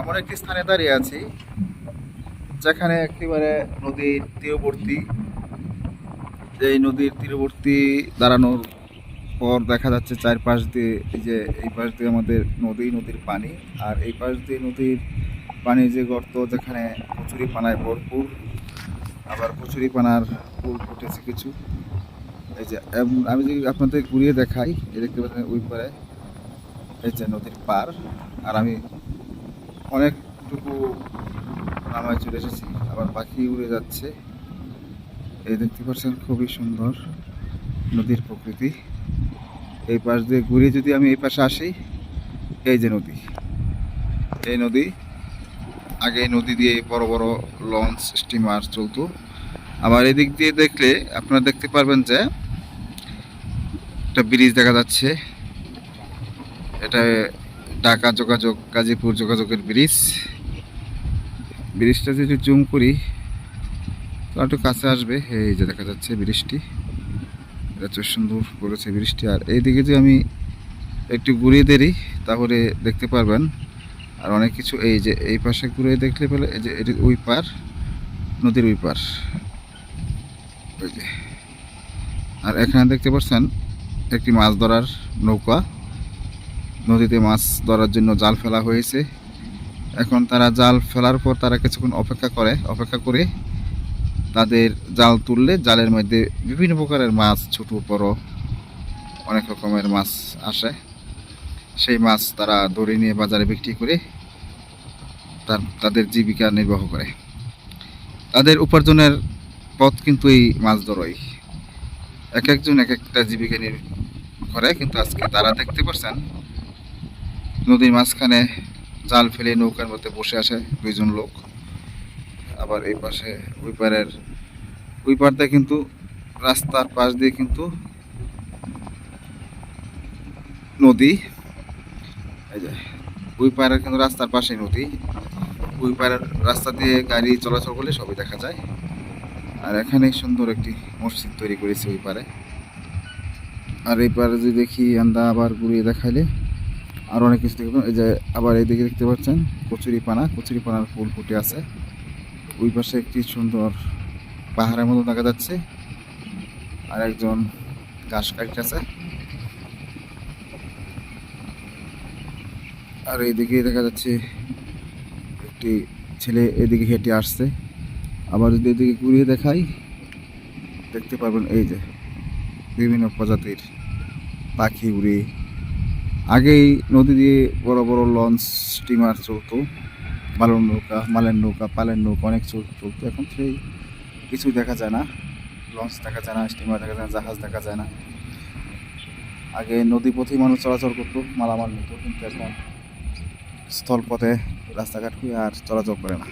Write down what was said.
এমন একটি স্থানে দাঁড়িয়ে আছি, যেখানে একেবারে নদীর তীরবর্তী এই নদীর তীরবর্তী দাঁড়ানোর পর দেখা যাচ্ছে চারপাশ দিয়ে, এই যে এই পাশ দিয়ে আমাদের নদী, নদীর পানি, আর এই পাশ দিয়ে নদীর পানি যে গর্ত, যেখানে কচুরি পানায় ভরপুর, আবার কচুরি পানার ফুল ফুটেছে কিছু। এই যে আমি যদি আপনাদের ঘুরিয়ে দেখাই এই দেখতে পাচ্ছেন ওই পারে, এই যে নদীর পার, আর আমি অনেকটুকু নামায় চলে এসেছি। আবার পাখি উড়ে যাচ্ছে। এই দেখতে পাচ্ছেন খুবই সুন্দর নদীর প্রকৃতি। এই পাশ দিয়ে ঘুরে যদি আমি এই পাশে আসি, এই যে নদী। এই নদী, আগে নদী দিয়ে বড় বড় লঞ্চ, স্টিমার চলতো। আবার এদিক দিয়ে দেখলে আপনারা দেখতে পারবেন যে একটা ব্রিজ দেখা যাচ্ছে। এটা ঢাকা যোগাযোগ, গাজীপুর যোগাযোগের ব্রিজ। ব্রিজটা যদি জুম করি, তো একটু কাছে আসবে। এই যে দেখা যাচ্ছে ব্রিজটি। এত সুন্দর করেছে ব্রিজটি। আর এইদিকে যে আমি একটু ঘুরিয়ে দেরি, তাহলে দেখতে পারবেন। আর অনেক কিছু এই যে, এই পাশে ঘুরে দেখলে পেলে, এই যে, এটি ওই পার, নদীর ওই পার। আর এখানে দেখতে পাচ্ছেন, একটি মাছ ধরার নৌকা। নদীতে মাছ ধরার জন্য জাল ফেলা হয়েছে। এখন তারা জাল ফেলার পর তারা কিছুক্ষণ অপেক্ষা করে অপেক্ষা করে তাদের জাল তুললে জালের মধ্যে বিভিন্ন প্রকারের মাছ, ছোট, বড়, অনেক রকমের মাছ আসে। সেই মাছ তারা ধরে নিয়ে বাজারে বিক্রি করে তার, তাদের জীবিকা নির্বাহ করে। তাদের উপার্জনের পথ কিন্তু এই মাছ ধরাই। এক একজন এক একটা জীবিকা করে, কিন্তু আজকে তারা দেখতে পাচ্ছেন নদীর মাঝখানে জাল ফেলে নৌকার মধ্যে বসে আসে দুইজন লোক। আবার এই পাশে ওই পারের, ওই কিন্তু রাস্তার পাশ দিয়ে কিন্তু নদী। এই যে, ওই পারের কিন্তু রাস্তার পাশে নদী। ওই পারের রাস্তা দিয়ে গাড়ি চলাচল করলে সবই দেখা যায়। আর এখানে সুন্দর একটি মসজিদ তৈরি করেছে ওই পারে। আর এই পারে যদি দেখি আমরা আবার ঘুরিয়ে দেখাইলে। আর অনেক কিছু দেখবেন এই যে আবার এইদিকে দেখতে পাচ্ছেন, কচুরি পানা। কচুরি পানার ফুল ফুটে আছে। ওই পাশে একটি সুন্দর পাহাড়ের মতো দেখা যাচ্ছে। আর একজন ঘাস কাটতেছে আর এইদিকে দেখা যাচ্ছে একটি ছেলে এদিকে হেঁটে আসছে। আবার যদি এদিকে ঘুরিয়ে দেখাই, দেখতে পারবেন এই যে বিভিন্ন প্রজাতির পাখি উড়ে আগেই নদী দিয়ে বড় বড় লঞ্চ স্টিমার চলতো, বালুর নৌকা, মালের নৌকা, পালের নৌকা অনেক চল, চলতো। এখন সেই কিছু দেখা যায় না। লঞ্চ দেখা যায় না স্টিমার দেখা যায় না, জাহাজ দেখা যায় না। আগে নদী পথেই মানুষ চলাচল করতো, মালামাল নিত, কিন্তু এখন স্থলপথে রাস্তাঘাট হয়ে আর চলাচল করে না।